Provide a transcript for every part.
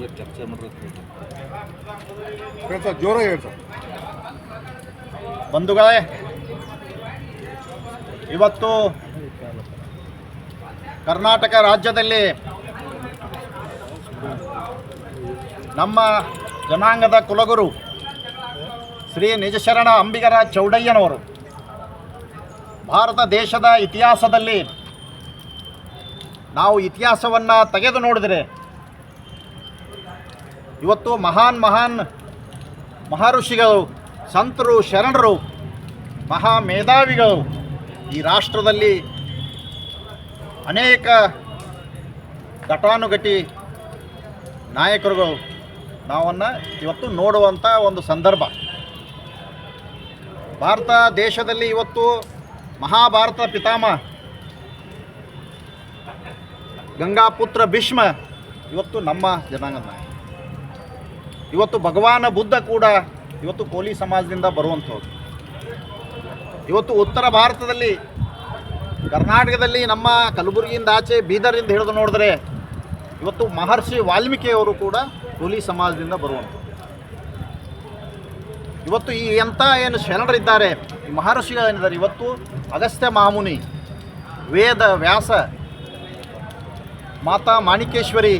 ಬಗ್ಗೆ ಚರ್ಚೆ ಮಾಡಿರೋದು ಜೋರ ಜೋರಾಗಿ ಸರ್. ಬಂಧುಗಳೇ ಇವತ್ತು ಕರ್ನಾಟಕ ರಾಜ್ಯದಲ್ಲಿ ನಮ್ಮ ಜನಾಂಗದ ಕುಲಗುರು ಶ್ರೀ ನಿಜಶರಣ ಅಂಬಿಗರ ಚೌಡಯ್ಯನವರು ಭಾರತ ದೇಶದ ಇತಿಹಾಸದಲ್ಲಿ ನಾವು ಇತಿಹಾಸವನ್ನು ತೆಗೆದು ನೋಡಿದರೆ ಇವತ್ತು ಮಹಾನ್ ಮಹಾನ್ ಮಹಾಋಷಿಗಳು ಸಂತರು, ಶರಣರು, ಮಹಾ ಮೇಧಾವಿಗಳು ಈ ರಾಷ್ಟ್ರದಲ್ಲಿ ಅನೇಕ ಘಟಾನುಘಟಿ ನಾಯಕರುಗಳು ನಾವನ್ನು ಇವತ್ತು ನೋಡುವಂಥ ಒಂದು ಸಂದರ್ಭ ಭಾರತ ದೇಶದಲ್ಲಿ ಇವತ್ತು ಮಹಾಭಾರತ ಪಿತಾಮಹ ಗಂಗಾಪುತ್ರ ಭೀಷ್ಮ ಇವತ್ತು ನಮ್ಮ ಜನಾಂಗದ. ಇವತ್ತು ಭಗವಾನ ಬುದ್ಧ ಕೂಡ ಇವತ್ತು ಕೋಲಿ ಸಮಾಜದಿಂದ ಬರುವಂಥವ್ರು. ಇವತ್ತು ಉತ್ತರ ಭಾರತದಲ್ಲಿ, ಕರ್ನಾಟಕದಲ್ಲಿ ನಮ್ಮ ಕಲಬುರಗಿಯಿಂದ ಆಚೆ ಬೀದರಿಂದ ಹಿಡಿದು ನೋಡಿದ್ರೆ ಇವತ್ತು ಮಹರ್ಷಿ ವಾಲ್ಮೀಕಿಯವರು ಕೂಡ ಕೋಲಿ ಸಮಾಜದಿಂದ ಬರುವಂಥವ್ರು. ಇವತ್ತು ಈ ಎಂಥ ಏನು ಶರಣರಿದ್ದಾರೆ ಮಹರ್ಷಿಗಳೇನಿದ್ದಾರೆ ಇವತ್ತು ಅಗಸ್ತ್ಯ ಮಾಮುನಿ, ವೇದ ವ್ಯಾಸ, ಮಾತಾ ಮಾಣಿಕೇಶ್ವರಿ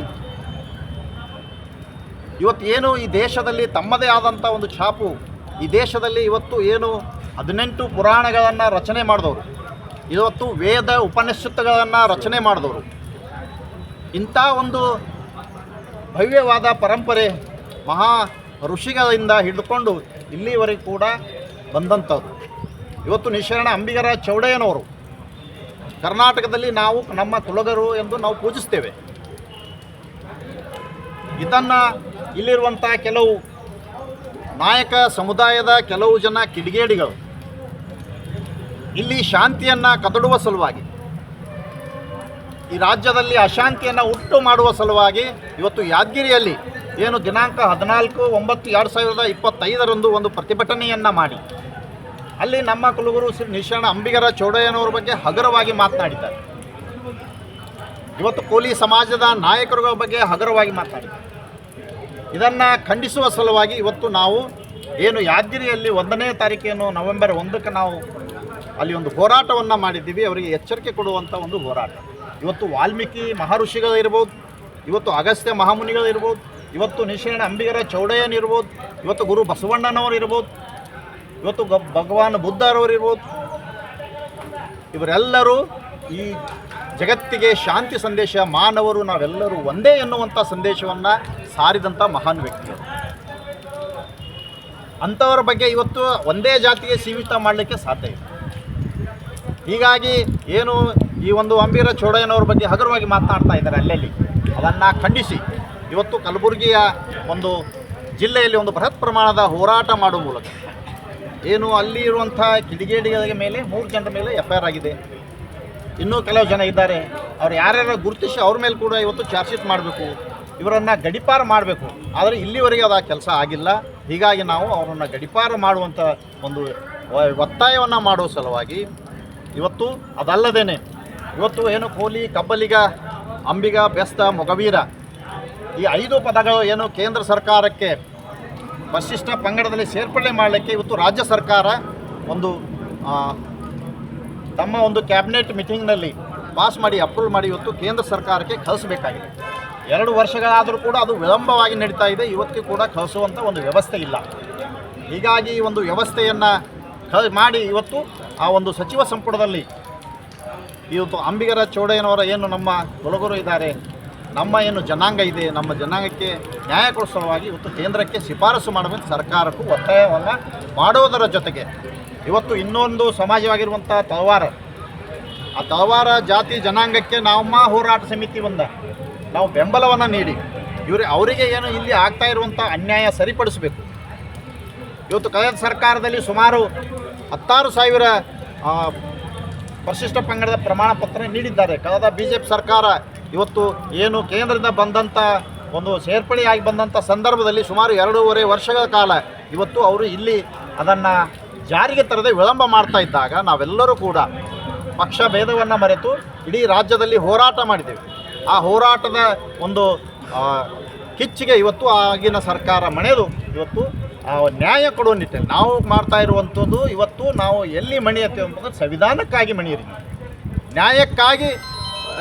ಇವತ್ತು ಏನು ಈ ದೇಶದಲ್ಲಿ ತಮ್ಮದೇ ಆದಂಥ ಒಂದು ಛಾಪು? ಈ ದೇಶದಲ್ಲಿ ಇವತ್ತು ಏನು ಹದಿನೆಂಟು ಪುರಾಣಗಳನ್ನು ರಚನೆ ಮಾಡಿದವರು? ಇವತ್ತು ವೇದ ಉಪನಿಷತ್ತುಗಳನ್ನು ರಚನೆ ಮಾಡಿದವರು? ಇಂಥ ಒಂದು ಭವ್ಯವಾದ ಪರಂಪರೆ ಮಹಾ ಋಷಿಗಳಿಂದ ಹಿಡಿದುಕೊಂಡು ಇಲ್ಲಿವರೆಗೂ ಕೂಡ ಬಂದಂಥದ್ದು. ಇವತ್ತು ನಿಶರಣ ಅಂಬಿಗರ ಚೌಡಯ್ಯನವರು. ಕರ್ನಾಟಕದಲ್ಲಿ ನಾವು ನಮ್ಮ ಕುಲಗರು ಎಂದು ನಾವು ಪೂಜಿಸ್ತೇವೆ. ಇದನ್ನು ಇಲ್ಲಿರುವಂಥ ಕೆಲವು ನಾಯಕ ಸಮುದಾಯದ ಕೆಲವು ಜನ ಕಿಡಿಗೇಡಿಗಳು ಇಲ್ಲಿ ಶಾಂತಿಯನ್ನು ಕದಡುವ ಸಲುವಾಗಿ, ಈ ರಾಜ್ಯದಲ್ಲಿ ಅಶಾಂತಿಯನ್ನು ಉಂಟು ಮಾಡುವ ಸಲುವಾಗಿ ಇವತ್ತು ಯಾದಗಿರಿಯಲ್ಲಿ ಏನು ದಿನಾಂಕ ಹದಿನಾಲ್ಕು ಒಂಬತ್ತು ಎರಡು ಸಾವಿರದ ಇಪ್ಪತ್ತೈದರಂದು ಒಂದು ಪ್ರತಿಭಟನೆಯನ್ನು ಮಾಡಿ, ಅಲ್ಲಿ ನಮ್ಮ ಕುಲಗುರು ಶ್ರೀ ನಿಶಾಣ ಅಂಬಿಗರ ಚೌಡಯ್ಯನವರ ಬಗ್ಗೆ ಹಗುರವಾಗಿ ಮಾತನಾಡಿದ್ದಾರೆ. ಇವತ್ತು ಕೋಲಿ ಸಮಾಜದ ನಾಯಕರುಗಳ ಬಗ್ಗೆ ಹಗುರವಾಗಿ ಮಾತನಾಡಿದ್ದಾರೆ. ಇದನ್ನು ಖಂಡಿಸುವ ಸಲುವಾಗಿ ಇವತ್ತು ನಾವು ಏನು ಯಾದಗಿರಿಯಲ್ಲಿ ಒಂದನೇ ತಾರೀಕೇನು ನವೆಂಬರ್ ಒಂದಕ್ಕೆ ನಾವು ಅಲ್ಲಿ ಒಂದು ಹೋರಾಟವನ್ನು ಮಾಡಿದ್ದೀವಿ. ಅವರಿಗೆ ಎಚ್ಚರಿಕೆ ಕೊಡುವಂಥ ಒಂದು ಹೋರಾಟ. ಇವತ್ತು ವಾಲ್ಮೀಕಿ ಮಹರ್ಷಿಗಳು ಇರ್ಬೋದು, ಇವತ್ತು ಅಗಸ್ತ್ಯ ಮಹಾಮುನಿಗಳಿರ್ಬೋದು ಇವತ್ತು ನಿಶೇಣ ಅಂಬಿಗರ ಚೌಡಯ್ಯನಿರ್ಬೋದು ಇವತ್ತು ಗುರು ಬಸವಣ್ಣನವರು ಇರ್ಬೋದು, ಇವತ್ತು ಗ ಭಗವಾನ್ ಬುದ್ಧರವರು ಇರ್ಬೋದು. ಇವರೆಲ್ಲರೂ ಈ ಜಗತ್ತಿಗೆ ಶಾಂತಿ ಸಂದೇಶ, ಮಾನವರು ನಾವೆಲ್ಲರೂ ಒಂದೇ ಎನ್ನುವಂಥ ಸಂದೇಶವನ್ನು ಸಾರಿದಂಥ ಮಹಾನ್ ವ್ಯಕ್ತಿ ಅಂಥವರ ಬಗ್ಗೆ ಇವತ್ತು ಒಂದೇ ಜಾತಿಗೆ ಸೀಮಿತ ಮಾಡಲಿಕ್ಕೆ ಸಾಧ್ಯ ಇಲ್ಲ. ಹೀಗಾಗಿ ಏನು ಈ ಒಂದು ಅಂಬೀರ ಚೋಡಯ್ಯನವ್ರ ಬಗ್ಗೆ ಹಗುರವಾಗಿ ಮಾತನಾಡ್ತಾ ಇದ್ದಾರೆ ಅಲ್ಲಲ್ಲಿ ಅದನ್ನು ಖಂಡಿಸಿ. ಇವತ್ತು ಕಲಬುರಗಿಯ ಒಂದು ಜಿಲ್ಲೆಯಲ್ಲಿ ಒಂದು ಬೃಹತ್ ಪ್ರಮಾಣದ ಹೋರಾಟ ಮಾಡುವ ಮೂಲಕ, ಏನು ಅಲ್ಲಿ ಇರುವಂಥ ಕಿಡಿಗೇಡಿಗಳ ಮೇಲೆ, ಮೂರು ಜನರ ಮೇಲೆ ಎಫ್ ಆಗಿದೆ. ಇನ್ನೂ ಕೆಲವು ಜನ ಇದ್ದಾರೆ. ಅವ್ರು ಯಾರ್ಯಾರು ಗುರುತಿಸಿ ಅವ್ರ ಮೇಲೆ ಕೂಡ ಇವತ್ತು ಚಾರ್ಜ್ ಮಾಡಬೇಕು. ಇವರನ್ನು ಗಡಿಪಾರು ಮಾಡಬೇಕು. ಆದರೆ ಇಲ್ಲಿವರೆಗೆ ಅದು ಆ ಕೆಲಸ ಆಗಿಲ್ಲ. ಹೀಗಾಗಿ ನಾವು ಅವರನ್ನು ಗಡಿಪಾರು ಮಾಡುವಂಥ ಒಂದು ಒತ್ತಾಯವನ್ನು ಮಾಡುವ ಸಲುವಾಗಿ ಇವತ್ತು ಅದಲ್ಲದೇನೆ ಇವತ್ತು ಏನು ಕೋಲಿ, ಕಬ್ಬಲಿಗ, ಅಂಬಿಗ, ಬೆಸ್ತ, ಮೊಗವೀರ ಈ ಐದು ಪದಗಳು ಏನು ಕೇಂದ್ರ ಸರ್ಕಾರಕ್ಕೆ ವಶಿಷ್ಟ ಪಂಗಡದಲ್ಲಿ ಸೇರ್ಪಡೆ ಮಾಡಲಿಕ್ಕೆ ಇವತ್ತು ರಾಜ್ಯ ಸರ್ಕಾರ ಒಂದು ತಮ್ಮ ಒಂದು ಕ್ಯಾಬಿನೆಟ್ ಮೀಟಿಂಗ್ನಲ್ಲಿ ಪಾಸ್ ಮಾಡಿ, ಅಪ್ರೂವ್ ಮಾಡಿ ಇವತ್ತು ಕೇಂದ್ರ ಸರ್ಕಾರಕ್ಕೆ ಕಳಿಸಬೇಕಾಗಿದೆ. ಎರಡು ವರ್ಷಗಳಾದರೂ ಕೂಡ ಅದು ವಿಳಂಬವಾಗಿ ನಡೀತಾ ಇದೆ. ಇವತ್ತಿಗೂ ಕೂಡ ಕಳಿಸುವಂಥ ಒಂದು ವ್ಯವಸ್ಥೆ ಇಲ್ಲ. ಹೀಗಾಗಿ ಈ ಒಂದು ವ್ಯವಸ್ಥೆಯನ್ನು ಕ ಮಾಡಿ ಇವತ್ತು ಆ ಒಂದು ಸಚಿವ ಸಂಪುಟದಲ್ಲಿ ಇವತ್ತು ಅಂಬಿಗರ ಚೌಡಯ್ಯನವರ ಏನು ನಮ್ಮ ಕುಲಗುರು ಇದ್ದಾರೆ, ನಮ್ಮ ಏನು ಜನಾಂಗ ಇದೆ, ನಮ್ಮ ಜನಾಂಗಕ್ಕೆ ನ್ಯಾಯ ಕೊಡಿಸೋ ಸಲುವಾಗಿ ಇವತ್ತು ಕೇಂದ್ರಕ್ಕೆ ಶಿಫಾರಸು ಮಾಡಬೇಕು. ಸರ್ಕಾರಕ್ಕೂ ಒತ್ತಾಯವನ್ನು ಮಾಡುವುದರ ಜೊತೆಗೆ ಇವತ್ತು ಇನ್ನೊಂದು ಸಮಾಜವಾಗಿರುವಂಥ ತಳವಾರ, ಆ ತಳವಾರ ಜಾತಿ ಜನಾಂಗಕ್ಕೆ ನಮ್ಮ ಹೋರಾಟ ಸಮಿತಿ ಬಂದ. ನಾವು ಬೆಂಬಲವನ್ನು ನೀಡಿ ಇವರು ಅವರಿಗೆ ಏನು ಇಲ್ಲಿ ಆಗ್ತಾ ಇರುವಂಥ ಅನ್ಯಾಯ ಸರಿಪಡಿಸಬೇಕು. ಇವತ್ತು ಕಳೆದ ಸರ್ಕಾರದಲ್ಲಿ ಸುಮಾರು ಹತ್ತಾರು ಸಾವಿರ ಪರಿಶಿಷ್ಟ ಪಂಗಡದ ಪ್ರಮಾಣ ಪತ್ರ ನೀಡಿದ್ದಾರೆ. ಕಳೆದ ಬಿ ಜೆ ಪಿ ಸರ್ಕಾರ ಇವತ್ತು ಏನು ಕೇಂದ್ರದಿಂದ ಬಂದಂಥ ಒಂದು ಸೇರ್ಪಡೆಯಾಗಿ ಬಂದಂಥ ಸಂದರ್ಭದಲ್ಲಿ ಸುಮಾರು ಎರಡೂವರೆ ವರ್ಷಗಳ ಕಾಲ ಇವತ್ತು ಅವರು ಇಲ್ಲಿ ಅದನ್ನು ಜಾರಿಗೆ ತರದೆ ವಿಳಂಬ ಮಾಡ್ತಾ ಇದ್ದಾಗ ನಾವೆಲ್ಲರೂ ಕೂಡ ಪಕ್ಷ ಭೇದವನ್ನು ಮರೆತು ಇಡೀ ರಾಜ್ಯದಲ್ಲಿ ಹೋರಾಟ ಮಾಡಿದ್ದೇವೆ. ಆ ಹೋರಾಟದ ಒಂದು ಕಿಚ್ಚಿಗೆ ಇವತ್ತು ಆಗಿನ ಸರ್ಕಾರ ಮಣೆದು ಇವತ್ತು ನ್ಯಾಯ ಕೊಡುವ ನಿಟ್ಟಿನಲ್ಲಿ ನಾವು ಮಾಡ್ತಾ ಇರುವಂಥದ್ದು ಇವತ್ತು ನಾವು ಎಲ್ಲಿ ಮಣಿಯತ್ತೇವೆ ಅಂತಂದ್ರೆ ಸಂವಿಧಾನಕ್ಕಾಗಿ ಮಣಿಯಿರಿ ನ್ಯಾಯಕ್ಕಾಗಿ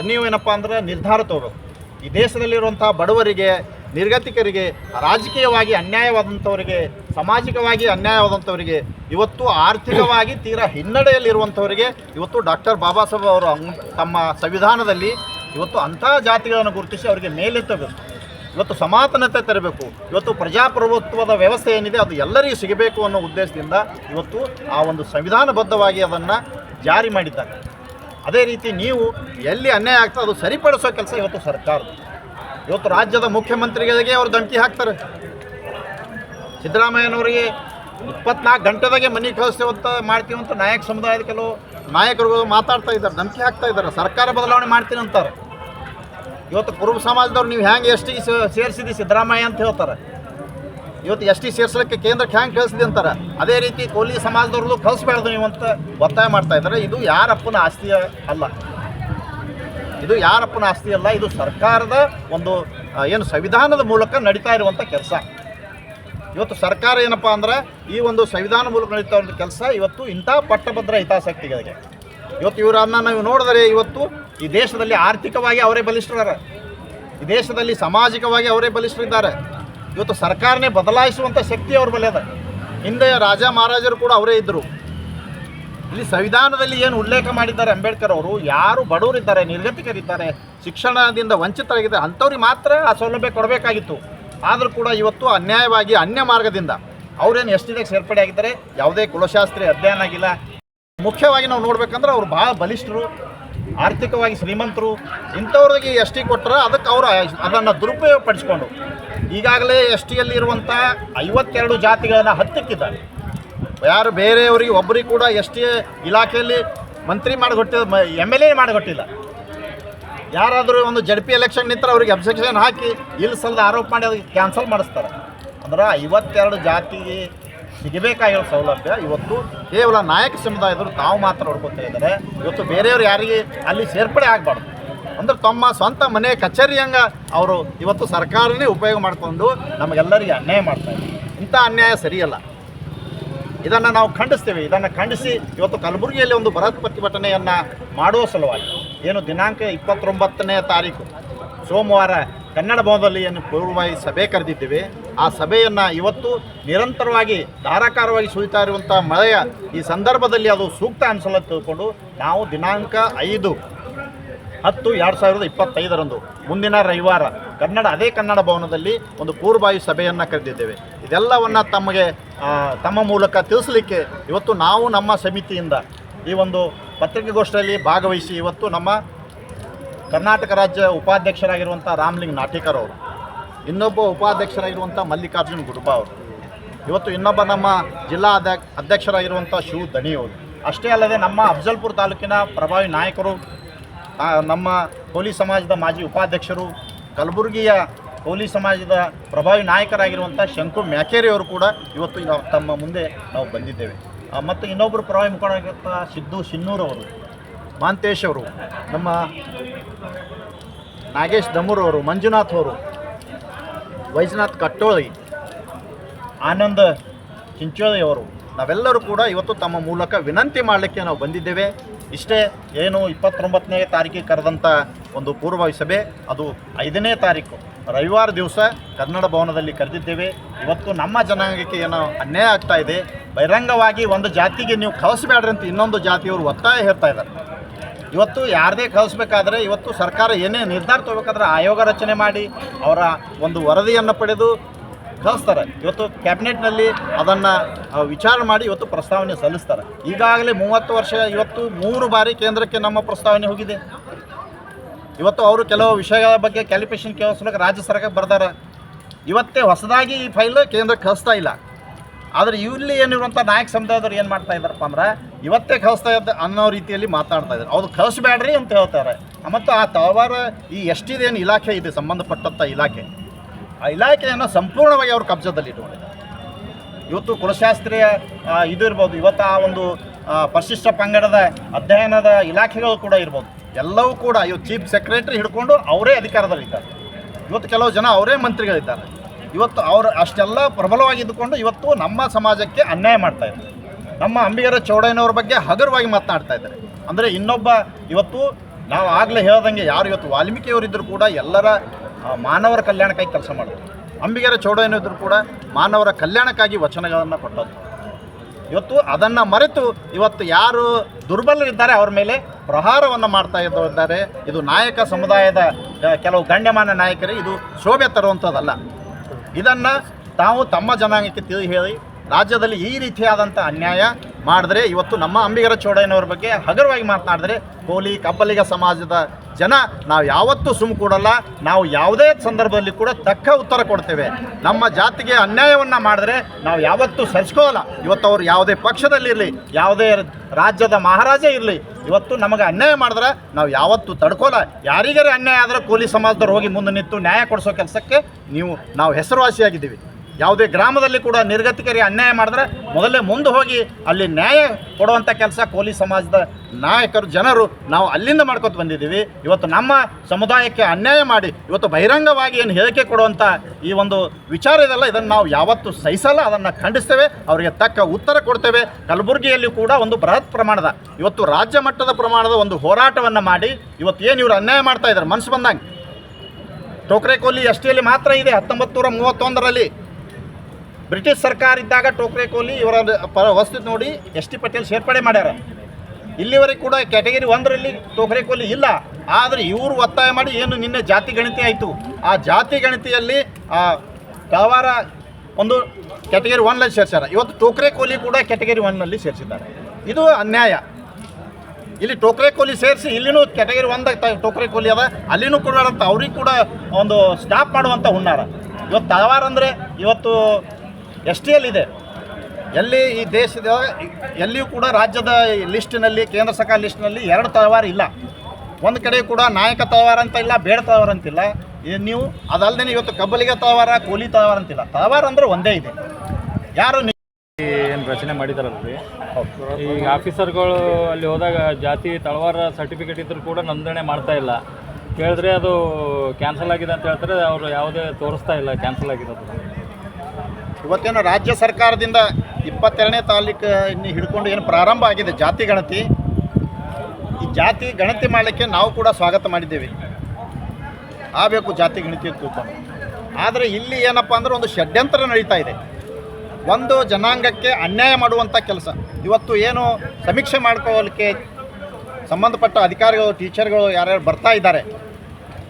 ನೀವೇನಪ್ಪ ಅಂದ್ರೆ ನಿರ್ಧಾರ ತಗೋಬೇಕು. ಈ ದೇಶದಲ್ಲಿರುವಂಥ ಬಡವರಿಗೆ, ನಿರ್ಗತಿಕರಿಗೆ, ರಾಜಕೀಯವಾಗಿ ಅನ್ಯಾಯವಾದಂಥವರಿಗೆ, ಸಾಮಾಜಿಕವಾಗಿ ಅನ್ಯಾಯವಾದಂಥವರಿಗೆ, ಇವತ್ತು ಆರ್ಥಿಕವಾಗಿ ತೀರಾ ಹಿನ್ನಡೆಯಲ್ಲಿರುವಂಥವರಿಗೆ, ಇವತ್ತು ಡಾಕ್ಟರ್ ಬಾಬಾ ಸಾಹೇಬ್ ಅವರು ತಮ್ಮ ಸಂವಿಧಾನದಲ್ಲಿ ಇವತ್ತು ಅಂಥ ಜಾತಿಗಳನ್ನು ಗುರುತಿಸಿ ಅವರಿಗೆ ಮೇಲೆತ್ತಬೇಕು. ಇವತ್ತು ಸಮಾತನತೆ ತರಬೇಕು. ಇವತ್ತು ಪ್ರಜಾಪ್ರಭುತ್ವದ ವ್ಯವಸ್ಥೆ ಏನಿದೆ, ಅದು ಎಲ್ಲರಿಗೂ ಸಿಗಬೇಕು ಅನ್ನೋ ಉದ್ದೇಶದಿಂದ ಇವತ್ತು ಆ ಒಂದು ಸಂವಿಧಾನಬದ್ಧವಾಗಿ ಅದನ್ನು ಜಾರಿ ಮಾಡಿದ್ದಾರೆ. ಅದೇ ರೀತಿ ನೀವು ಎಲ್ಲಿ ಅನ್ಯಾಯ ಆಗ್ತದೆ ಅದು ಸರಿಪಡಿಸೋ ಕೆಲಸ ಇವತ್ತು ಸರ್ಕಾರ ಇವತ್ತು ರಾಜ್ಯದ ಮುಖ್ಯಮಂತ್ರಿಗಳಿಗೆ ಅವರು ಧಮಕಿ ಹಾಕ್ತಾರೆ. ಸಿದ್ದರಾಮಯ್ಯನವರಿಗೆ ಇಪ್ಪತ್ನಾಲ್ಕು ಗಂಟೆದಾಗೆ ಮನೆ ಕಳಿಸ್ತೇವಂತ ಮಾಡ್ತೀವಂತ ನಾಯಕ ಸಮುದಾಯದ ಕೆಲವು ನಾಯಕರುಗಳು ಮಾತಾಡ್ತಾ ಇದ್ದಾರೆ, ಧಮಕಿ ಹಾಕ್ತಾ ಇದ್ದಾರೆ. ಸರ್ಕಾರ ಬದಲಾವಣೆ ಮಾಡ್ತೀನಿ ಅಂತಾರೆ. ಇವತ್ತು ಕುರುಬ ಸಮಾಜದವ್ರು ನೀವು ಹ್ಯಾಂಗೆ ಎಸ್ ಟಿ ಸೇರಿಸಿದಿ ಸಿದ್ದರಾಮಯ್ಯ ಅಂತ ಹೇಳ್ತಾರೆ. ಇವತ್ತು ಎಸ್ ಟಿ ಸೇರಿಸಲಿಕ್ಕೆ ಕೇಂದ್ರಕ್ಕೆ ಹ್ಯಾಂಗೆ ಕಳಿಸಿದೆ ಅಂತಾರೆ. ಅದೇ ರೀತಿ ಕೋಲಿ ಸಮಾಜದವ್ರದ್ದು ಕಳಿಸ್ಬಾರ್ದು ನೀವು ಅಂತ ಒತ್ತಾಯ ಮಾಡ್ತಾ ಇದ್ದಾರೆ. ಇದು ಯಾರಪ್ಪನ ಆಸ್ತಿ ಅಲ್ಲ. ಇದು ಯಾರಪ್ಪನ ಆಸ್ತಿ ಅಲ್ಲ. ಇದು ಸರ್ಕಾರದ ಒಂದು ಏನು ಸಂವಿಧಾನದ ಮೂಲಕ ನಡೀತಾ ಇರುವಂಥ ಕೆಲಸ. ಇವತ್ತು ಸರ್ಕಾರ ಏನಪ್ಪ ಅಂದ್ರೆ ಈ ಒಂದು ಸಂವಿಧಾನ ಮೂಲಕ ನಡೀತಾ ಒಂದು ಕೆಲಸ. ಇವತ್ತು ಇಂಥ ಪಟ್ಟಭದ್ರ ಹಿತಾಸಕ್ತಿಗಳಿಗೆ ಇವತ್ತು ಇವರನ್ನ ನಾವು ನೋಡಿದರೆ ಇವತ್ತು ಈ ದೇಶದಲ್ಲಿ ಆರ್ಥಿಕವಾಗಿ ಅವರೇ ಬಲಿಷ್ಠರಾರೆ ಈ ದೇಶದಲ್ಲಿ ಸಾಮಾಜಿಕವಾಗಿ ಅವರೇ ಬಲಿಷ್ಠರಿದ್ದಾರೆ. ಇವತ್ತು ಸರ್ಕಾರನೇ ಬದಲಾಯಿಸುವಂಥ ಶಕ್ತಿ ಅವ್ರ ಬಳಿ ಅದ. ಹಿಂದೆ ರಾಜ ಮಹಾರಾಜರು ಕೂಡ ಅವರೇ ಇದ್ದರು ಇಲ್ಲಿ ಸಂವಿಧಾನದಲ್ಲಿ ಏನು ಉಲ್ಲೇಖ ಮಾಡಿದ್ದಾರೆ ಅಂಬೇಡ್ಕರ್ ಅವರು, ಯಾರು ಬಡವರಿದ್ದಾರೆ, ನಿರ್ಗತಿಕರಿದ್ದಾರೆ, ಶಿಕ್ಷಣದಿಂದ ವಂಚಿತರಾಗಿದ್ದಾರೆ, ಅಂಥವ್ರಿಗೆ ಮಾತ್ರ ಆ ಸೌಲಭ್ಯ ಕೊಡಬೇಕಾಗಿತ್ತು. ಆದರೂ ಕೂಡ ಇವತ್ತು ಅನ್ಯಾಯವಾಗಿ ಅನ್ಯ ಮಾರ್ಗದಿಂದ ಅವರೇನು ಎಷ್ಟಿದೆ ಸೇರ್ಪಡೆ ಆಗಿದ್ದಾರೆ, ಯಾವುದೇ ಕುಲಶಾಸ್ತ್ರಿ ಅಧ್ಯಯನ ಆಗಿಲ್ಲ. ಮುಖ್ಯವಾಗಿ ನಾವು ನೋಡ್ಬೇಕಂದ್ರೆ ಅವ್ರು ಭಾಳ ಬಲಿಷ್ಠರು, ಆರ್ಥಿಕವಾಗಿ ಶ್ರೀಮಂತರು. ಇಂಥವ್ರಿಗೆ ಎಸ್ ಟಿ ಕೊಟ್ಟರೆ ಅದಕ್ಕೆ ಅವರು ಅದನ್ನು ದುರುಪಯೋಗ ಪಡಿಸ್ಕೊಂಡು ಈಗಾಗಲೇ ಎಸ್ ಟಿಯಲ್ಲಿ ಇರುವಂಥ ಐವತ್ತೆರಡು ಜಾತಿಗಳನ್ನು ಹತ್ತಕ್ಕಿದ್ದಾರೆ. ಯಾರು ಬೇರೆಯವರಿಗೆ ಒಬ್ಬರಿಗೆ ಕೂಡ ಎಸ್ ಟಿ ಇಲಾಖೆಯಲ್ಲಿ ಮಂತ್ರಿ ಮಾಡಿಕೊಟ್ಟಿಲ್ಲ ಎಂ ಎಲ್ ಎ ಮಾಡಿಕೊಟ್ಟಿಲ್ಲ. ಯಾರಾದರೂ ಒಂದು ಜಡ್ ಪಿ ಎಲೆಕ್ಷನ್ ನಿಂತರೆ ಅವ್ರಿಗೆ ಅಬ್ಜೆಕ್ಷನ್ ಹಾಕಿ, ಇಲ್ಲಿ ಸಲ್ದ ಆರೋಪ ಮಾಡಿ ಅದಕ್ಕೆ ಕ್ಯಾನ್ಸಲ್ ಮಾಡಿಸ್ತಾರೆ. ಅಂದ್ರೆ ಐವತ್ತೆರಡು ಜಾತಿಗೆ ಸಿಗಬೇಕಾಗಿರೋ ಸೌಲಭ್ಯ ಇವತ್ತು ಕೇವಲ ನಾಯಕ ಸಮುದಾಯದವರು ತಾವು ಮಾತ್ರ ನೋಡ್ಕೊತಾ ಇದ್ದಾರೆ. ಇವತ್ತು ಬೇರೆಯವರು ಯಾರಿಗೆ ಅಲ್ಲಿ ಸೇರ್ಪಡೆ ಆಗಬಾರ್ದು. ಅಂದ್ರೆ ತಮ್ಮ ಸ್ವಂತ ಮನೆ ಕಚೇರಿ ಹಂಗ ಅವರು ಇವತ್ತು ಸರ್ಕಾರನೇ ಉಪಯೋಗ ಮಾಡಿಕೊಂಡು ನಮಗೆಲ್ಲರಿಗೆ ಅನ್ಯಾಯ ಮಾಡ್ತಾರೆ ಇಂಥ ಅನ್ಯಾಯ ಸರಿಯಲ್ಲ. ಇದನ್ನು ನಾವು ಖಂಡಿಸ್ತೇವೆ. ಇದನ್ನು ಖಂಡಿಸಿ ಇವತ್ತು ಕಲಬುರಗಿಯಲ್ಲಿ ಒಂದು ಬೃಹತ್ ಪ್ರತಿಭಟನೆಯನ್ನು ಮಾಡುವ ಸಲುವಾಗಿ ಏನು ದಿನಾಂಕ ಇಪ್ಪತ್ತೊಂಬತ್ತನೇ ತಾರೀಕು. ಸೋಮವಾರ ಕನ್ನಡ ಭವನದಲ್ಲಿ ಏನು ಪೂರ್ವವಾಗಿ ಸಭೆ ಕರೆದಿದ್ದೇವೆ. ಆ ಸಭೆಯನ್ನು ಇವತ್ತು ನಿರಂತರವಾಗಿ, ಧಾರಾಕಾರವಾಗಿ ಸುರಿತಾ ಇರುವಂಥ ಮಳೆಯ ಈ ಸಂದರ್ಭದಲ್ಲಿ ಅದು ಸೂಕ್ತ ಅನಿಸಲು ತಿಳ್ಕೊಂಡು ನಾವು ದಿನಾಂಕ ಐದು ಹತ್ತು ಎರಡು ಸಾವಿರದ ಇಪ್ಪತ್ತೈದರಂದು, ಮುಂದಿನ ರವಿವಾರ ಕನ್ನಡ, ಅದೇ ಕನ್ನಡ ಭವನದಲ್ಲಿ ಒಂದು ಪೂರ್ವಭಾವಿ ಸಭೆಯನ್ನು ಕರೆದಿದ್ದೇವೆ. ಇದೆಲ್ಲವನ್ನು ತಮಗೆ ತಮ್ಮ ಮೂಲಕ ತಿಳಿಸಲಿಕ್ಕೆ ಇವತ್ತು ನಾವು ನಮ್ಮ ಸಮಿತಿಯಿಂದ ಈ ಒಂದು ಪತ್ರಿಕೆಗೋಷ್ಠಿಯಲ್ಲಿ ಭಾಗವಹಿಸಿ ಇವತ್ತು ನಮ್ಮ ಕರ್ನಾಟಕ ರಾಜ್ಯ ಉಪಾಧ್ಯಕ್ಷರಾಗಿರುವಂಥ ರಾಮ್ಲಿಂಗ್ ನಾಟಿಕರ್ ಅವರು, ಇನ್ನೊಬ್ಬ ಉಪಾಧ್ಯಕ್ಷರಾಗಿರುವಂಥ ಮಲ್ಲಿಕಾರ್ಜುನ್ ಗುಡುಬ ಅವರು, ಇವತ್ತು ಇನ್ನೊಬ್ಬ ನಮ್ಮ ಜಿಲ್ಲಾ ಅಧ್ಯಕ್ಷ ಅಧ್ಯಕ್ಷರಾಗಿರುವಂಥ ಶಿವ ದಣಿ ಅವರು. ಅಷ್ಟೇ ಅಲ್ಲದೆ ನಮ್ಮ ಅಫಜಲ್ಪುರ ತಾಲೂಕಿನ ಪ್ರಭಾವಿ ನಾಯಕರು ನಮ್ಮ ಕೋಲಿ ಸಮಾಜದ ಮಾಜಿ ಉಪಾಧ್ಯಕ್ಷರು, ಕಲಬುರಗಿಯ ಕೋಲಿ ಸಮಾಜದ ಪ್ರಭಾವಿ ನಾಯಕರಾಗಿರುವಂಥ ಶಂಕು ಮ್ಯಾಕೇರಿಯವರು ಕೂಡ ಇವತ್ತು ನಾವು ತಮ್ಮ ಮುಂದೆ ನಾವು ಬಂದಿದ್ದೇವೆ. ಮತ್ತು ಇನ್ನೊಬ್ಬರು ಪ್ರವಾಹಿ ಮುಖಂಡರಾಗಿರ್ತ ಸಿದ್ದು ಸಿನ್ನೂರ್ ಅವರು, ಮಾಂತೇಶ್ ಅವರು, ನಮ್ಮ ನಾಗೇಶ್ ದಮೂರ್ ಅವರು, ಮಂಜುನಾಥ್ ಅವರು ವೈಜನಾಥ್ ಕಟ್ಟೋಳಿ, ಆನಂದ ಚಿಂಚೋಳಿ ಅವರು, ನಾವೆಲ್ಲರೂ ಕೂಡ ಇವತ್ತು ತಮ್ಮ ಮೂಲಕ ವಿನಂತಿ ಮಾಡಲಿಕ್ಕೆ ನಾವು ಬಂದಿದ್ದೇವೆ. ಇಷ್ಟೇ ಏನು ಇಪ್ಪತ್ತೊಂಬತ್ತನೇ ತಾರೀಕಿಗೆ ಕರೆದಂಥ ಒಂದು ಪೂರ್ವ ಸಭೆ, ಅದು ಐದನೇ ತಾರೀಕು. ರವಿವಾರ ದಿವಸ ಕನ್ನಡ ಭವನದಲ್ಲಿ ಕರೆದಿದ್ದೇವೆ. ಇವತ್ತು ನಮ್ಮ ಜನಾಂಗಕ್ಕೆ ಏನೋ ಅನ್ಯಾಯ ಆಗ್ತಾ ಇದೆ. ಬಹಿರಂಗವಾಗಿ ಒಂದು ಜಾತಿಗೆ ನೀವು ಕಳಿಸ್ಬೇಡ್ರಿ ಅಂತ ಇನ್ನೊಂದು ಜಾತಿಯವರು ಒತ್ತಾಯ ಹೇಳ್ತಾ ಇದ್ದಾರೆ. ಇವತ್ತು ಯಾರದೇ ಕಳಿಸ್ಬೇಕಾದ್ರೆ ಇವತ್ತು ಸರ್ಕಾರ ಏನೇ ನಿರ್ಧಾರ ತಗೋಬೇಕಾದ್ರೆ ಆಯೋಗ ರಚನೆ ಮಾಡಿ ಅವರ ಒಂದು ವರದಿಯನ್ನು ಪಡೆದು ಕಳಿಸ್ತಾರೆ. ಇವತ್ತು ಕ್ಯಾಬಿನೆಟ್ನಲ್ಲಿ ಅದನ್ನು ವಿಚಾರ ಮಾಡಿ ಇವತ್ತು ಪ್ರಸ್ತಾವನೆ ಸಲ್ಲಿಸ್ತಾರೆ. ಈಗಾಗಲೇ ಮೂವತ್ತು ವರ್ಷ, ಇವತ್ತು ಮೂರು ಬಾರಿ ಕೇಂದ್ರಕ್ಕೆ ನಮ್ಮ ಪ್ರಸ್ತಾವನೆ ಹೋಗಿದೆ. ಇವತ್ತು ಅವರು ಕೆಲವು ವಿಷಯಗಳ ಬಗ್ಗೆ ಕ್ಯಾಲಿಫಿಕೇಷನ್ ಕೇಳಿಸ್ಲಿಕ್ಕೆ ರಾಜ್ಯ ಸರ್ಕಾರ ಬರ್ತಾರೆ. ಇವತ್ತೇ ಹೊಸದಾಗಿ ಈ ಫೈಲ್ ಕೇಂದ್ರಕ್ಕೆ ಕಳಿಸ್ತಾ ಇಲ್ಲ. ಆದರೆ ಇಲ್ಲಿ ಏನಿರುವಂಥ ನಾಯಕ ಸಮುದಾಯದವ್ರು ಏನು ಮಾಡ್ತಾ ಇದ್ದಾರಪ್ಪ ಅಂದ್ರೆ, ಇವತ್ತೇ ಕಳಿಸ್ತಾ ಇದ್ದ ಅನ್ನೋ ರೀತಿಯಲ್ಲಿ ಮಾತಾಡ್ತಾ ಇದ್ದಾರೆ. ಅವ್ರು ಕಳಿಸ್ಬೇಡ್ರಿ ಅಂತ ಹೇಳ್ತಾರೆ. ಮತ್ತು ಆ ತವಾರ ಈ ಎಷ್ಟಿದೇನು ಇಲಾಖೆ ಇದೆ ಸಂಬಂಧಪಟ್ಟಂಥ ಇಲಾಖೆ. ಆ ಇಲಾಖೆಯನ್ನು ಸಂಪೂರ್ಣವಾಗಿ ಅವ್ರ ಕಬ್ಜದಲ್ಲಿ ಇಟ್ಕೊಂಡಿದ್ದಾರೆ. ಇವತ್ತು ಕುಲಶಾಸ್ತ್ರೀಯ ಇದು ಇರ್ಬೋದು. ಇವತ್ತು ಆ ಒಂದು ಪರಿಶಿಷ್ಟ ಪಂಗಡದ ಅಧ್ಯಯನದ ಇಲಾಖೆಗಳು ಕೂಡ ಇರ್ಬೋದು. ಎಲ್ಲವೂ ಕೂಡ ಇವತ್ತು ಚೀಫ್ ಸೆಕ್ರೆಟರಿ ಹಿಡ್ಕೊಂಡು ಅವರೇ ಅಧಿಕಾರದಲ್ಲಿದ್ದಾರೆ ಇವತ್ತು ಕೆಲವು ಜನ ಅವರೇ ಮಂತ್ರಿಗಳಿದ್ದಾರೆ. ಇವತ್ತು ಅವರು ಅಷ್ಟೆಲ್ಲ ಪ್ರಬಲವಾಗಿದ್ದುಕೊಂಡು ಇವತ್ತು ನಮ್ಮ ಸಮಾಜಕ್ಕೆ ಅನ್ಯಾಯ ಮಾಡ್ತಾ ನಮ್ಮ ಅಂಬಿಗರ ಚೌಡಯ್ಯನವ್ರ ಬಗ್ಗೆ ಹಗುರವಾಗಿ ಮಾತನಾಡ್ತಾ ಇದ್ದಾರೆ. ಅಂದರೆ ಇನ್ನೊಬ್ಬ ಇವತ್ತು ನಾವು ಆಗಲೇ ಹೇಳ್ದಂಗೆ ಯಾರು ಇವತ್ತು ವಾಲ್ಮೀಕಿಯವರಿದ್ದರೂ ಕೂಡ ಎಲ್ಲರ ಮಾನವರ ಕಲ್ಯಾಣಕ್ಕಾಗಿ ಕೆಲಸ ಮಾಡೋದು ಅಂಬಿಗರ ಚೌಡಯ್ಯನಿದ್ರು ಕೂಡ ಮಾನವರ ಕಲ್ಯಾಣಕ್ಕಾಗಿ ವಚನಗಳನ್ನು ಕೊಟ್ಟದ್ದು. ಇವತ್ತು ಅದನ್ನು ಮರೆತು ಇವತ್ತು ಯಾರು ದುರ್ಬಲರಿದ್ದಾರೆ ಅವ್ರ ಮೇಲೆ ಪ್ರಹಾರವನ್ನು ಮಾಡ್ತಾ ಇದ್ದಾರೆ. ಇದು ನಾಯಕ ಸಮುದಾಯದ ಕೆಲವು ಗಣ್ಯಮಾನ್ಯ ನಾಯಕರು, ಇದು ಶೋಭೆ ತರುವಂಥದ್ದಲ್ಲ. ಇದನ್ನು ತಾವು ತಮ್ಮ ಜನಾಂಗಕ್ಕೆ ತಿಳಿ ಹೇಳಿ, ರಾಜ್ಯದಲ್ಲಿ ಈ ರೀತಿಯಾದಂಥ ಅನ್ಯಾಯ ಮಾಡಿದ್ರೆ ಇವತ್ತು ನಮ್ಮ ಅಂಬಿಗರ ಚೌಡಯ್ಯನವ್ರ ಬಗ್ಗೆ ಹಗುರವಾಗಿ ಮಾತನಾಡಿದ್ರೆ ಕೋಲಿ ಕಬ್ಬಲಿಗ ಸಮಾಜದ ಜನ, ನಾವು ಯಾವತ್ತೂ ಸುಮ್ಮ ಕೊಡಲ್ಲ, ನಾವು ಯಾವುದೇ ಸಂದರ್ಭದಲ್ಲಿ ಕೂಡ ತಕ್ಕ ಉತ್ತರ ಕೊಡ್ತೇವೆ. ನಮ್ಮ ಜಾತಿಗೆ ಅನ್ಯಾಯವನ್ನು ಮಾಡಿದ್ರೆ ನಾವು ಯಾವತ್ತೂ ಸರಿಸ್ಕೋಲ್ಲ ಇವತ್ತು ಅವರು ಯಾವುದೇ ಪಕ್ಷದಲ್ಲಿರಲಿ ಯಾವುದೇ ರಾಜ್ಯದ ಮಹಾರಾಜ ಇರಲಿ, ಇವತ್ತು ನಮಗೆ ಅನ್ಯಾಯ ಮಾಡಿದ್ರೆ ನಾವು ಯಾವತ್ತೂ ತಡ್ಕೋಲ್ಲ. ಯಾರಿಗಾರೆ ಅನ್ಯಾಯ ಆದ್ರೆ ಕೋಲಿ ಸಮಾಜದವ್ರು ಹೋಗಿ ಮುಂದೆ ನಿಂತು ನ್ಯಾಯ ಕೊಡಿಸೋ ಕೆಲಸಕ್ಕೆ ನೀವು, ನಾವು ಹೆಸರುವಾಸಿಯಾಗಿದ್ದೀವಿ. ಯಾವುದೇ ಗ್ರಾಮದಲ್ಲಿ ಕೂಡ ನಿರ್ಗತಿಕರಿಗೆ ಅನ್ಯಾಯ ಮಾಡಿದ್ರೆ ಮೊದಲೇ ಮುಂದೆ ಹೋಗಿ ಅಲ್ಲಿ ನ್ಯಾಯ ಕೊಡುವಂಥ ಕೆಲಸ ಕೋಲಿ ಸಮಾಜದ ನಾಯಕರು, ಜನರು ನಾವು ಅಲ್ಲಿಂದ ಮಾಡ್ಕೊತ ಬಂದಿದ್ದೀವಿ. ಇವತ್ತು ನಮ್ಮ ಸಮುದಾಯಕ್ಕೆ ಅನ್ಯಾಯ ಮಾಡಿ, ಇವತ್ತು ಬಹಿರಂಗವಾಗಿ ಏನು ಹೇಳಿಕೆ ಕೊಡುವಂಥ ಈ ಒಂದು ವಿಚಾರ ಇದೆಲ್ಲ, ಇದನ್ನು ನಾವು ಯಾವತ್ತೂ ಸಹಿಸಲ್ಲ. ಅದನ್ನು ಖಂಡಿಸ್ತೇವೆ. ಅವರಿಗೆ ತಕ್ಕ ಉತ್ತರ ಕೊಡ್ತೇವೆ. ಕಲಬುರಗಿಯಲ್ಲಿ ಕೂಡ ಒಂದು ಬೃಹತ್ ಪ್ರಮಾಣದ, ಇವತ್ತು ರಾಜ್ಯ ಮಟ್ಟದ ಪ್ರಮಾಣದ ಒಂದು ಹೋರಾಟವನ್ನು ಮಾಡಿ ಇವತ್ತು ಏನು ಇವರು ಅನ್ಯಾಯ ಮಾಡ್ತಾ ಇದ್ದಾರೆ? ಮನಸ್ಸು ಬಂದಂಗೆ. ಟೋಕ್ರೆ ಕೋಲಿ ಎಸ್ ಟಿಯಲ್ಲಿ ಮಾತ್ರ ಇದೆ, ಹತ್ತೊಂಬತ್ತು ನೂರ ಮೂವತ್ತೊಂದರಲ್ಲಿ. ಬ್ರಿಟಿಷ್ ಸರ್ಕಾರ ಇದ್ದಾಗ ಟೋಕ್ರೆ ಕೋಲಿ ಇವರ ಪ ವಸ್ತು ನೋಡಿ ಎಸ್ ಟಿ ಪಟೇಲ್ ಸೇರ್ಪಡೆ ಮಾಡ್ಯಾರ. ಇಲ್ಲಿವರೆಗೆ ಕೂಡ ಕ್ಯಾಟಗರಿ ಒಂದರಲ್ಲಿ ಟೋಕ್ರೆ ಕೋಲಿ ಇಲ್ಲ. ಆದರೆ ಇವರು ಒತ್ತಾಯ ಮಾಡಿ ಏನು ನಿನ್ನೆ ಜಾತಿ ಗಣತಿ ಆಯಿತು. ಆ ಜಾತಿ ಗಣತಿಯಲ್ಲಿ, ಆ ಕಾವಾರ ಒಂದು ಕ್ಯಾಟಗರಿ ಒನ್ನಲ್ಲಿ ಸೇರಿಸ್ಯಾರ. ಇವತ್ತು ಟೋಕ್ರೆ ಕೋಲಿ ಕೂಡ ಕ್ಯಾಟಗರಿ ಒನ್ನಲ್ಲಿ ಸೇರಿಸಿದ್ದಾರೆ. ಇದು ಅನ್ಯಾಯ. ಇಲ್ಲಿ ಟೋಕ್ರೆ ಕೋಲಿ ಸೇರಿಸಿ ಇಲ್ಲಿನೂ ಕ್ಯಾಟಗರಿ ಒಂದಾಗ ಟೋಕ್ರೆ ಕೋಲಿ ಅದ. ಅಲ್ಲಿನೂ ಕೂಡ ಅಂತ ಅವ್ರಿಗೆ ಕೂಡ ಒಂದು ಸ್ಟಾಪ್ ಮಾಡುವಂಥ ಹುನ್ನಾರ. ಇವತ್ತು ತಳವಾರ ಅಂದರೆ ಇವತ್ತು ಎಸ್ ಇದೆ. ಎಲ್ಲಿ ಈ ದೇಶದ ಎಲ್ಲಿಯೂ ಕೂಡ ರಾಜ್ಯದ ಲಿಸ್ಟಿನಲ್ಲಿ ಕೇಂದ್ರ ಸರ್ಕಾರ ಲಿಸ್ಟ್ನಲ್ಲಿ ಎರಡು ತಳವಾರ ಇಲ್ಲ. ಒಂದು ಕಡೆ ಕೂಡ ನಾಯಕ ತಳವಾರ ಅಂತ ಇಲ್ಲ ಬೇಡ ತಳವಾರ ಅಂತಿಲ್ಲ ಈ ನೀವು ಅದಲ್ಲದೆ ಇವತ್ತು ಕಬ್ಬಲಿಗೆ ತಳವಾರ ಕೋಲಿ ತಳವಾರ ಅಂತಿಲ್ಲ ತಲವಾರ ಅಂದರೆ ಒಂದೇ ಇದೆ. ಯಾರು ಏನು ರಚನೆ ಮಾಡಿದಾರಲ್ರಿ ಈಗ ಆಫೀಸರ್ಗಳು ಅಲ್ಲಿ ಹೋದಾಗ ಜಾತಿ ತಳವಾರ ಸರ್ಟಿಫಿಕೇಟ್ ಇದ್ರೂ ಕೂಡ ನೋಂದಣಿ ಮಾಡ್ತಾ ಇಲ್ಲ. ಕೇಳಿದ್ರೆ ಅದು ಕ್ಯಾನ್ಸಲ್ ಆಗಿದೆ ಅಂತ ಹೇಳ್ತಾರೆ ಅವರು ಯಾವುದೇ ತೋರಿಸ್ತಾ ಇಲ್ಲ ಕ್ಯಾನ್ಸಲ್ ಆಗಿರೋದು ಇವತ್ತೇನು ರಾಜ್ಯ ಸರ್ಕಾರದಿಂದ ಇಪ್ಪತ್ತೆರಡನೇ ತಾಲೂಕು ಇನ್ನು ಹಿಡ್ಕೊಂಡು ಏನು ಪ್ರಾರಂಭ ಆಗಿದೆ ಜಾತಿ ಗಣತಿ, ಈ ಜಾತಿ ಗಣತಿ ಮಾಡಲಿಕ್ಕೆ ನಾವು ಕೂಡ ಸ್ವಾಗತ ಮಾಡಿದ್ದೇವೆ. ಆಗಬೇಕು ಜಾತಿ ಗಣತಿ ತಿಳ್ಕೊಂಡು. ಆದರೆ ಇಲ್ಲಿ ಏನಪ್ಪ ಅಂದ್ರೆ ಒಂದು ಷಡ್ಯಂತ್ರ ನಡೀತಾ ಇದೆ. ಒಂದು ಜನಾಂಗಕ್ಕೆ ಅನ್ಯಾಯ ಮಾಡುವಂಥ ಕೆಲಸ. ಇವತ್ತು ಏನು ಸಮೀಕ್ಷೆ ಮಾಡ್ಕೊಳ್ಳಲಿಕ್ಕೆ ಸಂಬಂಧಪಟ್ಟ ಅಧಿಕಾರಿಗಳು, ಟೀಚರ್ಗಳು ಯಾರ್ಯಾರು ಬರ್ತಾ ಇದ್ದಾರೆ.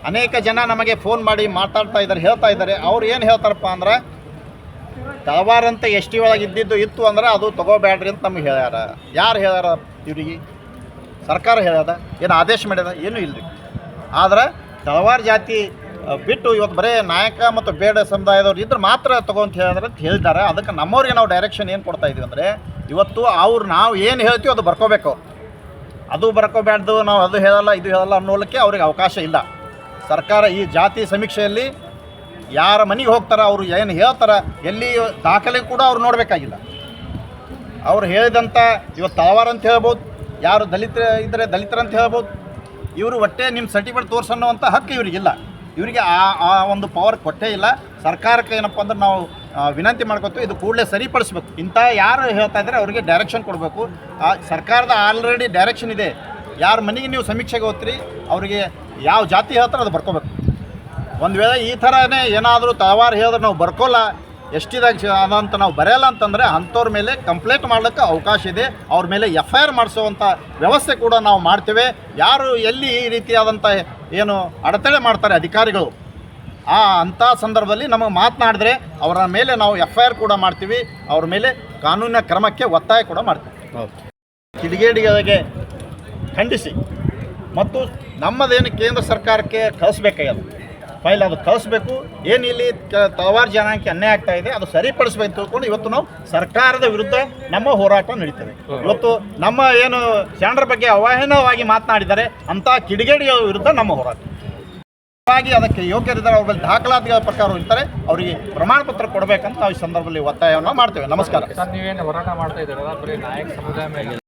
ಅನೇಕ ಜನ ನಮಗೆ ಫೋನ್ ಮಾಡಿ ಮಾತಾಡ್ತಾ ಇದ್ದಾರೆ, ಹೇಳ್ತಾ ಇದ್ದಾರೆ. ಅವ್ರು ಏನು ಹೇಳ್ತಾರಪ್ಪ ಅಂದ್ರೆ ತಳವಾರ ಅಂತ ಎಸ್ ಟಿ ಒಳಗೆ ಇದ್ದಿದ್ದು ಇತ್ತು ಅಂದ್ರೆ ಅದು ತಗೋಬೇಡ್ರಿ ಅಂತ ನಮ್ಗೆ ಹೇಳ್ಯಾರ. ಯಾರು ಹೇಳ್ಯಾರ ಇವರಿಗೆ? ಸರ್ಕಾರ ಹೇಳ್ಯದ. ಏನು ಆದೇಶ ಮಾಡ್ಯದ? ಏನೂ ಇಲ್ರಿ. ಆದ್ರೆ ತಳವಾರ ಜಾತಿ ಬಿಟ್ಟು ಇವತ್ತು ಬರೇ ನಾಯಕ ಮತ್ತು ಬೇಡ ಸಮುದಾಯದವ್ರು ಇದ್ರೆ ಮಾತ್ರ ತಗೋ ಅಂತ ಹೇಳಿದ್ರೆ ಅಂತ ಹೇಳಿದ್ದಾರೆ ಅದಕ್ಕೆ ನಮ್ಮವ್ರಿಗೆ ನಾವು ಡೈರೆಕ್ಷನ್ ಏನು ಕೊಡ್ತಾ ಇದೀವಿ ಅಂದರೆ ಇವತ್ತು ಅವ್ರು ನಾವು ಏನು ಹೇಳ್ತೀವಿ ಅದು ಬರ್ಕೋಬೇಕು. ಅದು ಬರ್ಕೋಬೇಡ್ದು ನಾವು ಅದು ಹೇಳಲ್ಲ, ಇದು ಹೇಳಲ್ಲ ಅನ್ನೋಲಿಕ್ಕೆ ಅವ್ರಿಗೆ ಅವಕಾಶ ಇಲ್ಲ. ಸರ್ಕಾರ ಈ ಜಾತಿ ಸಮೀಕ್ಷೆಯಲ್ಲಿ ಯಾರ ಮನೆಗೆ ಹೋಗ್ತಾರ, ಅವರು ಏನು ಹೇಳ್ತಾರ, ಎಲ್ಲಿ ದಾಖಲೆ ಕೂಡ ಅವ್ರು ನೋಡಬೇಕಾಗಿಲ್ಲ. ಅವ್ರು ಹೇಳಿದಂಥ ಇವತ್ತು ತಳವಾರ ಅಂತ ಹೇಳ್ಬೋದು, ಯಾರು ದಲಿತ ಇದ್ದರೆ ದಲಿತರಂತ ಹೇಳ್ಬೋದು, ಇವರು ಒಟ್ಟೆ ನಿಮ್ಮ ಸರ್ಟಿಫಿಕೇಟ್ ತೋರಿಸೋವಂಥ ಹಕ್ಕು ಇವರಿಗಿಲ್ಲ ಇವರಿಗೆ ಆ ಆ ಒಂದು ಪವರ್ ಕೊಟ್ಟೇ ಇಲ್ಲ. ಸರ್ಕಾರಕ್ಕೆ ಏನಪ್ಪ ಅಂದ್ರೆ ನಾವು ವಿನಂತಿ ಮಾಡ್ಕೊತೀವಿ, ಇದು ಕೂಡಲೇ ಸರಿಪಡಿಸ್ಬೇಕು. ಇಂಥ ಯಾರು ಹೇಳ್ತಾ ಇದ್ದಾರೆ, ಅವರಿಗೆ ಡೈರೆಕ್ಷನ್ ಕೊಡಬೇಕು. ಆ, ಸರ್ಕಾರದ ಆಲ್ರೆಡಿ ಡೈರೆಕ್ಷನ್ ಇದೆ. ಯಾರ ಮನೆಗೆ ನೀವು ಸಮೀಕ್ಷೆಗೆ ಹೋಗ್ತೀರಿ, ಅವರಿಗೆ ಯಾವ ಜಾತಿ ಹೇಳ್ತಾರೆ ಅದು ಬರ್ಕೋಬೇಕು. ಒಂದು ವೇಳೆ ಈ ಥರನೇ ಏನಾದರೂ ತಳವಾರ ಹೇಳಿದ್ರೆ ನಾವು ಬರ್ಕೋಲ್ಲ, ಎಷ್ಟಿದಾಗ ಅದಂತ ನಾವು ಬರೆಯಲ್ಲ ಅಂತಂದರೆ ಅಂಥವ್ರ ಮೇಲೆ ಕಂಪ್ಲೇಂಟ್ ಮಾಡೋಕ್ಕೆ ಅವಕಾಶ ಇದೆ. ಅವ್ರ ಮೇಲೆ ಎಫ್ ಐ ಆರ್ ಮಾಡಿಸುವಂಥ ವ್ಯವಸ್ಥೆ ಕೂಡ ನಾವು ಮಾಡ್ತೇವೆ. ಯಾರು ಎಲ್ಲಿ ಈ ರೀತಿಯಾದಂಥ ಏನು ಅಡೆತಡೆ ಮಾಡ್ತಾರೆ ಅಧಿಕಾರಿಗಳು? ಆ ಅಂಥ ಸಂದರ್ಭದಲ್ಲಿ ನಮಗೆ ಮಾತನಾಡಿದ್ರೆ ಅವರ ಮೇಲೆ ನಾವು ಎಫ್ ಐ ಆರ್ ಕೂಡ ಮಾಡ್ತೀವಿ. ಅವ್ರ ಮೇಲೆ ಕಾನೂನಿನ ಕ್ರಮಕ್ಕೆ ಒತ್ತಾಯ ಕೂಡ ಮಾಡ್ತೀವಿ. ಕಿಡಿಗೇಡಿಗಳಿಗೆ ಖಂಡಿಸಿ. ಮತ್ತು ನಮ್ಮದೇನು ಕೇಂದ್ರ ಸರ್ಕಾರಕ್ಕೆ ಕಳಿಸ್ಬೇಕಾಗ್ಯದ ಫೈಲ್ ಅದು ಕಳಿಸ್ಬೇಕು. ಏನು ಇಲ್ಲಿ ತಳವಾರು ಜನಾಂಗಕ್ಕೆ ಅನ್ಯಾಯ ಆಗ್ತಾ ಇದೆ, ಅದು ಸರಿಪಡಿಸ್ಬೇಕು ತಿಳ್ಕೊಂಡು ಇವತ್ತು ನಾವು ಸರ್ಕಾರದ ವಿರುದ್ಧ ನಮ್ಮ ಹೋರಾಟ ನಡೀತದೆ. ಇವತ್ತು ನಮ್ಮ ಏನು ಜನರ ಬಗ್ಗೆ ಅವಹೇನವಾಗಿ ಮಾತನಾಡಿದರೆ ಅಂತ ಕಿಡಿಗೇಡಿಗಳ ವಿರುದ್ಧ ನಮ್ಮ ಹೋರಾಟ. ಹಾಗಾಗಿ ಅದಕ್ಕೆ ಯೋಗ್ಯರಿದ್ದಾರೆ ಅವ್ರ ದಾಖಲಾತಿಗಳ ಪ್ರಕಾರ ಇರ್ತಾರೆ, ಅವರಿಗೆ ಪ್ರಮಾಣ ಪತ್ರ ಕೊಡಬೇಕಂತ ನಾವು ಈ ಸಂದರ್ಭದಲ್ಲಿ ಒತ್ತಾಯವನ್ನು ಮಾಡ್ತೇವೆ. ನಮಸ್ಕಾರ.